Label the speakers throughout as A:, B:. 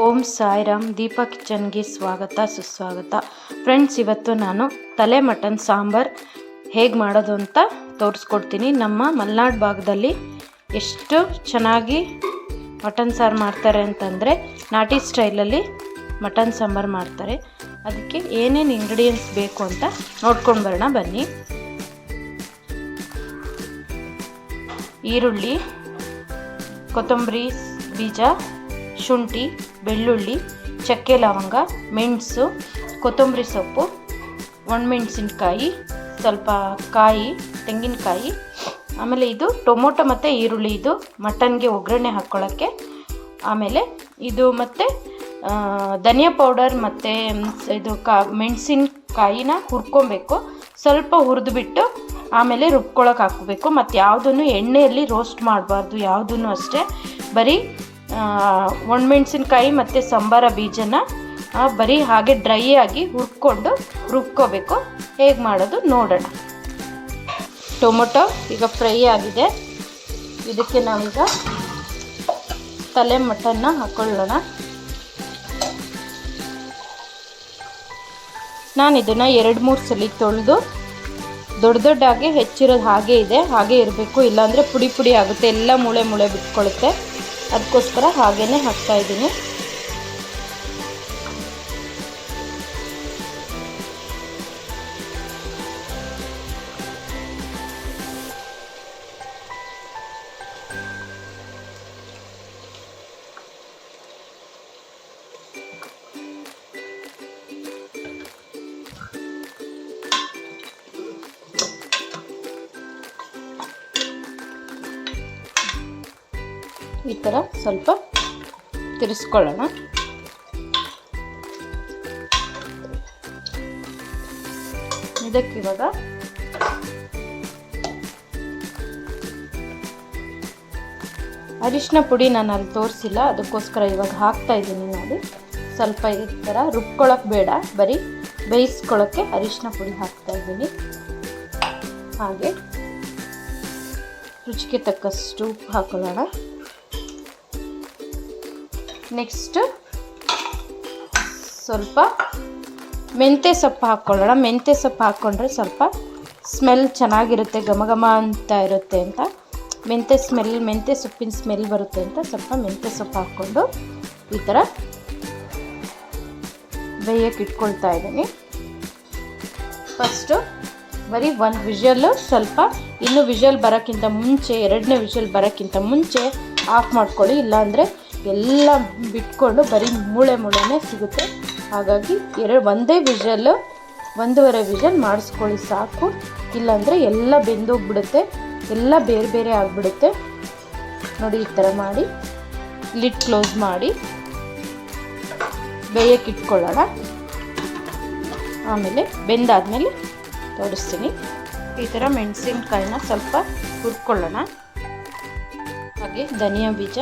A: ಓಂ ಸಾಯಿರಾಮ್ ದೀಪಾ ಕಿಚನ್ಗೆ ಸ್ವಾಗತ, ಸುಸ್ವಾಗತ. ಫ್ರೆಂಡ್ಸ್, ಇವತ್ತು ನಾನು ತಲೆ ಮಟನ್ ಸಾಂಬಾರ್ ಹೇಗೆ ಮಾಡೋದು ಅಂತ ತೋರಿಸ್ಕೊಡ್ತೀನಿ. ನಮ್ಮ ಮಲೆನಾಡು ಭಾಗದಲ್ಲಿ ಎಷ್ಟು ಚೆನ್ನಾಗಿ ಮಟನ್ ಸಾರು ಮಾಡ್ತಾರೆ ಅಂತಂದರೆ ನಾಟಿ ಸ್ಟೈಲಲ್ಲಿ ಮಟನ್ ಸಾಂಬಾರು ಮಾಡ್ತಾರೆ. ಅದಕ್ಕೆ ಏನೇನು ಇಂಗ್ರೀಡಿಯೆಂಟ್ಸ್ ಬೇಕು ಅಂತ ನೋಡ್ಕೊಂಡು ಬರೋಣ, ಬನ್ನಿ. ಈರುಳ್ಳಿ, ಕೊತ್ತಂಬರಿ ಬೀಜ ಶುಂಠಿ, ಬೆಳ್ಳುಳ್ಳಿ, ಚಕ್ಕೆ ಲವಂಗ, ಮೆಣಸು, ಕೊತ್ತಂಬರಿ ಸೊಪ್ಪು, ಒಣಮೆಣಸಿನ್ಕಾಯಿ, ಸ್ವಲ್ಪ ಕಾಯಿ, ತೆಂಗಿನಕಾಯಿ, ಆಮೇಲೆ ಇದು ಟೊಮೊಟೊ ಮತ್ತು ಈರುಳ್ಳಿ. ಇದು ಮಟನ್ಗೆ ಒಗ್ಗರಣೆ ಹಾಕ್ಕೊಳ್ಳೋಕ್ಕೆ ಆಮೇಲೆ ಇದು ಮತ್ತು ಧನಿಯಾ ಪೌಡರ್ ಮತ್ತು, ಇದು ಕಾ, ಮೆಣಸಿನಕಾಯಿನ ಹುರ್ಕೊಬೇಕು. ಸ್ವಲ್ಪ ಹುರಿದ್ಬಿಟ್ಟು ಆಮೇಲೆ ರುಬ್ಕೊಳಕ್ಕೆ ಹಾಕಬೇಕು. ಮತ್ತು ಯಾವುದನ್ನು ಎಣ್ಣೆಯಲ್ಲಿ ರೋಸ್ಟ್ ಮಾಡಬಾರ್ದು. ಯಾವುದನ್ನು ಅಷ್ಟೇ. ಬರೀ ಒಣಮೆಣ್ಸಿನ್ಕಾಯಿ ಮತ್ತು ಸಂಬಾರ ಬೀಜನ ಬರೀ ಹಾಗೆ ಡ್ರೈ ಆಗಿ ಹುರ್ಕೊಂಡು ರುಬ್ಕೋಬೇಕು. ಹೇಗೆ ಮಾಡೋದು ನೋಡೋಣ. ಟೊಮೊಟೊ ಈಗ ಫ್ರೈ ಆಗಿದೆ. ಇದಕ್ಕೆ ನಾವೀಗ ತಲೆ ಮಟನ್ನ ಹಾಕೊಳ್ಳೋಣ. ನಾನು ಇದನ್ನು ಎರಡು ಮೂರು ಸಲ ತೊಳೆದು ದೊಡ್ಡ ದೊಡ್ಡಾಗಿ ಹೆಚ್ಚಿರೋದು ಹಾಗೆ ಇದೆ. ಹಾಗೆ ಇರಬೇಕು, ಇಲ್ಲಾಂದರೆ ಪುಡಿ ಪುಡಿ ಆಗುತ್ತೆ. ಎಲ್ಲ ಮೂಳೆ ಮೂಳೆ ಬಿಟ್ಕೊಳ್ಳುತ್ತೆ ಅದಕ್ಕೋಸ್ಕರ ಹಾಗೇ ಹಾಕ್ತಾಯಿದ್ದೀನಿ ಈ ಥರ ಸ್ವಲ್ಪ ತಿರ್ಸ್ಕೊಳ್ಳೋಣ. ಇದಕ್ಕಿವಾಗ ಅರಿಶಿನ ಪುಡಿ ನಾನು ಅಲ್ಲಿ ತೋರಿಸಿಲ್ಲ, ಅದಕ್ಕೋಸ್ಕರ ಇವಾಗ ಹಾಕ್ತಾ ಇದ್ದೀನಿ ನೋಡಿ ಸ್ವಲ್ಪ ಈ ಥರ ರುಬ್ಕೊಳ್ಳೋಕೆ ಬೇಡ, ಬರೀ ಬೇಯಿಸ್ಕೊಳ್ಳೋಕ್ಕೆ ಅರಿಶಿನ ಪುಡಿ ಹಾಕ್ತಾ ಇದ್ದೀನಿ. ಹಾಗೆ ರುಚಿಗೆ ತಕ್ಕಷ್ಟು ಉಪ್ಪು ಹಾಕೊಳ್ಳೋಣ. ನೆಕ್ಸ್ಟ್ ಸ್ವಲ್ಪ ಮೆಂತ್ಯ ಸೊಪ್ಪು ಹಾಕ್ಕೊಳ್ಳೋಣ ಮೆಂತ್ಯ ಸೊಪ್ಪು ಹಾಕ್ಕೊಂಡ್ರೆ ಸ್ವಲ್ಪ ಸ್ಮೆಲ್ ಚೆನ್ನಾಗಿರುತ್ತೆ, ಘಮ ಘಮ ಅಂತ ಇರುತ್ತೆ ಅಂತ. ಮೆಂತ್ಯ ಸ್ಮೆಲ್ ಮೆಂತ್ಯ ಸೊಪ್ಪಿನ ಸ್ಮೆಲ್ ಬರುತ್ತೆ ಅಂತ ಸ್ವಲ್ಪ ಮೆಂತ್ಯ ಸೊಪ್ಪು ಹಾಕ್ಕೊಂಡು ಈ ಥರ ಬೇಯಕ್ಕೆ ಇಟ್ಕೊಳ್ತಾ ಇದ್ದೀನಿ. ಫಸ್ಟು ಬರೀ ಒಂದು ವಿಷಲ್ಲು ಸ್ವಲ್ಪ ಇನ್ನು ವಿಷಲ್ ಬರೋಕ್ಕಿಂತ ಮುಂಚೆ, ಎರಡನೇ ವಿಷಲ್ ಬರೋಕ್ಕಿಂತ ಮುಂಚೆ ಆಫ್ ಮಾಡ್ಕೊಳ್ಳಿ. ಇಲ್ಲಾಂದರೆ ಎಲ್ಲ ಬಿಟ್ಕೊಂಡು ಬರೀ ಮೂಳೆ ಮೂಳೆನೇ ಸಿಗುತ್ತೆ. ಹಾಗಾಗಿ ಎರಡು ಒಂದೇ ವಿಷಲ್ಲು ಒಂದೂವರೆ ವಿಷಲ್ ಮಾಡಿಸ್ಕೊಳ್ಳಿ ಸಾಕು. ಇಲ್ಲಾಂದರೆ ಎಲ್ಲ ಬೆಂದೋಗ್ಬಿಡುತ್ತೆ. ಎಲ್ಲ ಬೇರೆ ಬೇರೆ ಆಗಿಬಿಡುತ್ತೆ. ನೋಡಿ ಈ ಥರ ಮಾಡಿ ಲಿಡ್ ಕ್ಲೋಸ್ ಮಾಡಿ, ಬೇಯಕ್ಕೆ ಇಟ್ಕೊಳ್ಳೋಣ. ಆಮೇಲೆ ಬೆಂದಾದಮೇಲೆ ತೋರಿಸ್ತೀನಿ ಈ ಥರ ಮೆಣಸಿನ್ಕಾಯಿನ ಸ್ವಲ್ಪ ಹುರ್ಕೊಳ್ಳೋಣ. ಹಾಗೆ ಧನಿಯಾ ಬೀಜ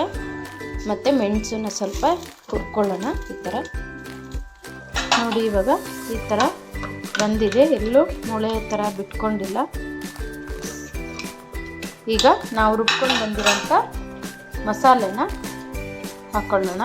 A: ಮತ್ತು ಮೆಣಸನ್ನ ಸ್ವಲ್ಪ ಹುರ್ಕೊಳ್ಳೋಣ, ಈ ಥರ ನೋಡಿ ಇವಾಗ ಈ ಥರ ಬಂದಿದೆ. ಎಲ್ಲೂ ಮೊಳೆ ಥರ ಬಿಟ್ಕೊಂಡಿಲ್ಲ. ಈಗ ನಾವು ರುಬ್ಕೊಂಡು ಬಂದಿರೋಂಥ ಮಸಾಲೆನ ಹಾಕ್ಕೊಳ್ಳೋಣ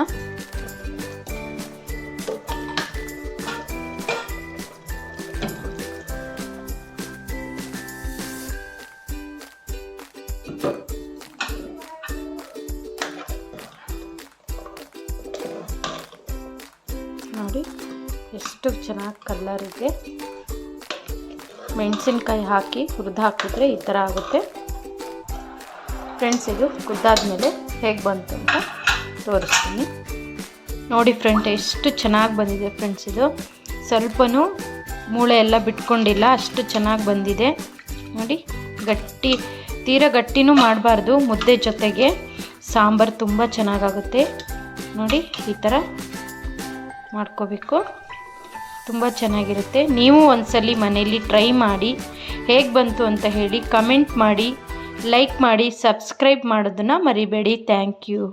A: ಎಷ್ಟು ಚೆನ್ನಾಗಿ ಕಲ್ಲರ್ ಇದೆ. ಮೆಣಸಿನ್ಕಾಯಿ ಹಾಕಿ ಹುರಿದು ಹಾಕಿದ್ರೆ ಈ ಥರ ಆಗುತ್ತೆ. ಫ್ರೆಂಡ್ಸ್, ಇದು ಕುದ್ದಾದ್ಮೇಲೆ ಹೇಗೆ ಬಂತು ಅಂತ ತೋರಿಸ್ತೀನಿ. ನೋಡಿ ಫ್ರೆಂಡ್, ಎಷ್ಟು ಚೆನ್ನಾಗಿ ಬಂದಿದೆ ಫ್ರೆಂಡ್ಸ್ ಇದು. ಸ್ವಲ್ಪನೂ ಮೂಳೆ ಎಲ್ಲ ಬಿಟ್ಕೊಂಡಿಲ್ಲ, ಅಷ್ಟು ಚೆನ್ನಾಗಿ ಬಂದಿದೆ. ನೋಡಿ, ಗಟ್ಟಿ, ತೀರ ಗಟ್ಟಿನೂ ಮಾಡಬಾರ್ದು. ಮುದ್ದೆ ಜೊತೆಗೆ ಸಾಂಬಾರು ತುಂಬ ಚೆನ್ನಾಗಾಗುತ್ತೆ. ನೋಡಿ, ಈ ಥರ ಮಾಡ್ಕೋಬೇಕು. ತುಂಬ ಚೆನ್ನಾಗಿರುತ್ತೆ. ನೀವು ಒಂದ್ಸಲಿ ಮನೆಯಲ್ಲಿ ಟ್ರೈ ಮಾಡಿ ಹೇಗೆ ಬಂತು ಅಂತ ಹೇಳಿ ಕಮೆಂಟ್ ಮಾಡಿ ಲೈಕ್ ಮಾಡಿ ಸಬ್ಸ್ಕ್ರೈಬ್ ಮಾಡೋದನ್ನು ಮರಿಬೇಡಿ. Thank you